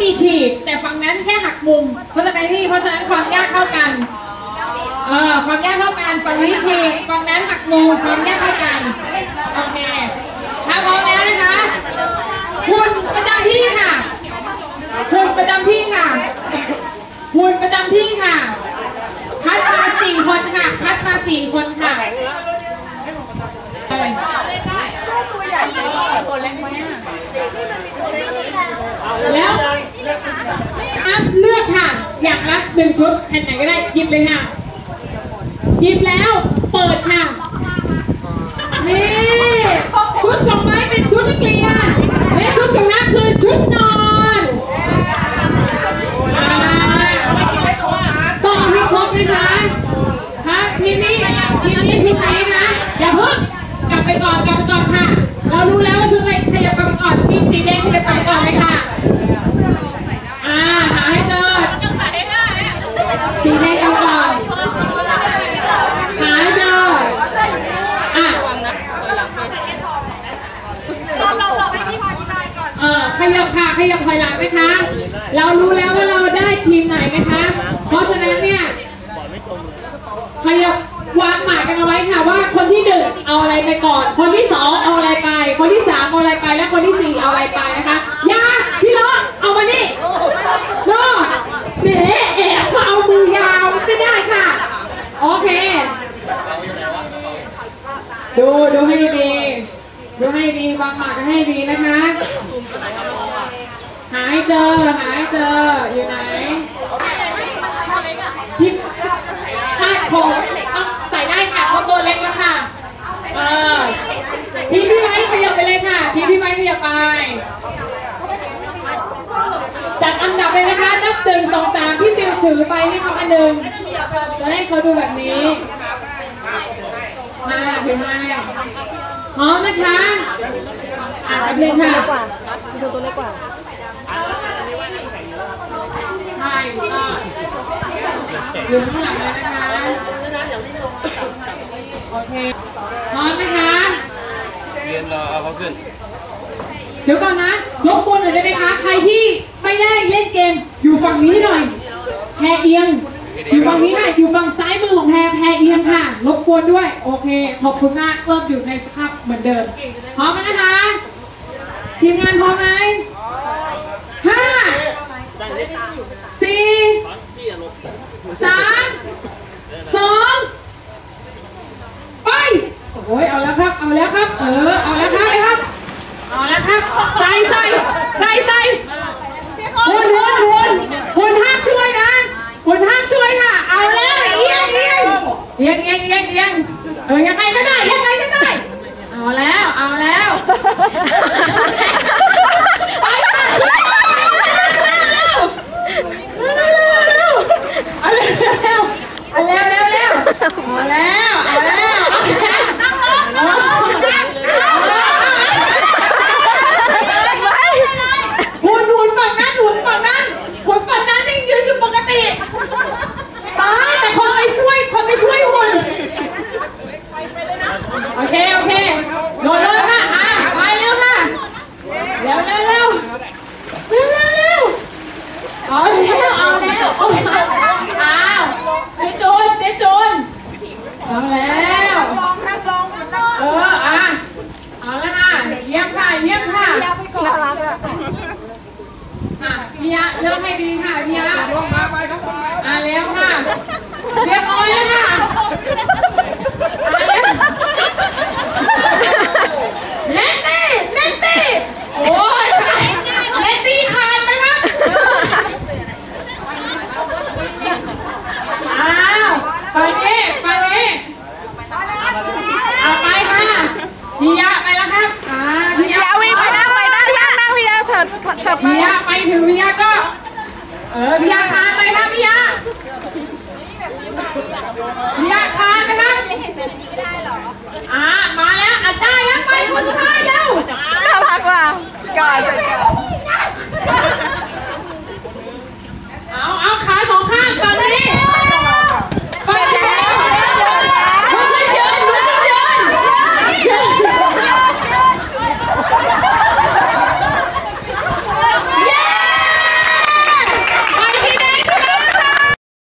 มีฉีก แต่ฝั่งนั้นแค่หักมุมเพราะฉะนั้นพี่เพราะฉะนั้นความยากเท่ากันเออความยากเท่ากันฝั่งนี้ฉีกฝั่งนั้นหักมุมความยากเท่ากัน โอเค ถ้าพร้อมแล้วนะคะหุ่นประจำที่ค่ะหุ่นประจำที่ค่ะหุ่นประจำที่ค่ะ คัดมาสี่คนค่ะ คัดมาสี่คนค่ะอะไรแล้วห้ามเลือกค่ะ อย่างละ หนึ่งชุดแผ่นไหนก็ได้หยิบเลยค่ะหยิบแล้วเปิดค่ะ นี่ชุดของไม้เป็นชุดนักเรียนและชุดของน้าคือชุดนอนอ่าต่อให้ครบนะคะฮะทีนี้ทีนี้ชุดไหนนะอย่าเพิ่งกลับไปก่อนกลับไปก่อนค่ะ เรารู้แล้วว่าชุดอะไรขยับกลับไปก่อนทีมสีแดงขยับกลับไปก่อนเลยค่ะอ่าหาให้เจอสีแดงกันก่อนหาให้เจออะ เออขยับค่ะขยับถอยหลังนะคะ เรารู้แล้วว่าเราได้ทีมไหนนะคะ เพราะฉะนั้นเนี่ยขยับวางหมายกันเอาไว้ค่ะว่าคนที่หนึ่งเอาอะไรไปก่อน คนที่สองเอาอะไรไป คนที่สามเอาอะไรไป และคนที่สี่เอาอะไรไปนะคะยาพี่ล้อเอามานี่ล้อแหมแอบมาเอามือยาวจะได้ค่ะ โอเค ดูดูให้ดีดูให้ดีวางหมากกันให้ดีนะคะ หาให้เจอหาให้เจออยู่ไหนพี่ถ้าโคงต้องใส่ได้ค่ะเพราะตัวเล็กแล้วค่ะเออทีพี่ไม้ขยับไปเลยค่ะ ทีพี่ไม้ขยับไปจัดอันดับเลยนะคะนับหนึ่งสองสามพี่ฟิวถือไปให้เขาอันหนึ่งจะให้เขาดูแบบนี้มาถือให้พร้อมนะคะอ่านเลยค่ะดูตัวเล็กกว่า ก็อยู่ข้างหลังเลยนะคะโอเคพร้อมนะคะเรียนรอเอาเขาขึ้น เดี๋ยวก่อนนะรบกวนหน่อยได้ไหมคะ ใครที่ไม่ได้เล่นเกมอยู่ฝั่งนี้หน่อยแพรเอียง อยู่ฝั่งนี้ค่ะ อยู่ฝั่งซ้ายมือของแพรแพรเอียงค่ะรบกวนด้วย โอเค ขอบคุณมากเริ่มอยู่ในสภาพเหมือนเดิม พร้อมไหมนะคะ ทีมงานพร้อมไหมห้า สี่สามสองไปโอ้ยเอาแล้วครับ เอาแล้วครับ เออ เอาแล้วครับไปครับ เอาแล้วครับ ใส่ใส่ใส่ใส่หุ่นหุ่นหุ่นหุ่นห้ามช่วยนะหุ่นห้ามช่วยค่ะ เอาแล้วเอียงเอียงเอียงเอียงเอียงเอียงเออยังไงก็ได้ยังไงก็ได้ เอาแล้ว เอาแล้ว ถือพี่ยก็ เออพี่ยาคานไปครับพี่ยาพี่ยาคานไปครับไม่เห็นแบบนี้ก็ได้หรออ่ามาแล้วอะได้แล้วไปคุสุดท้ายเร็วน่ารักว่ะก่อน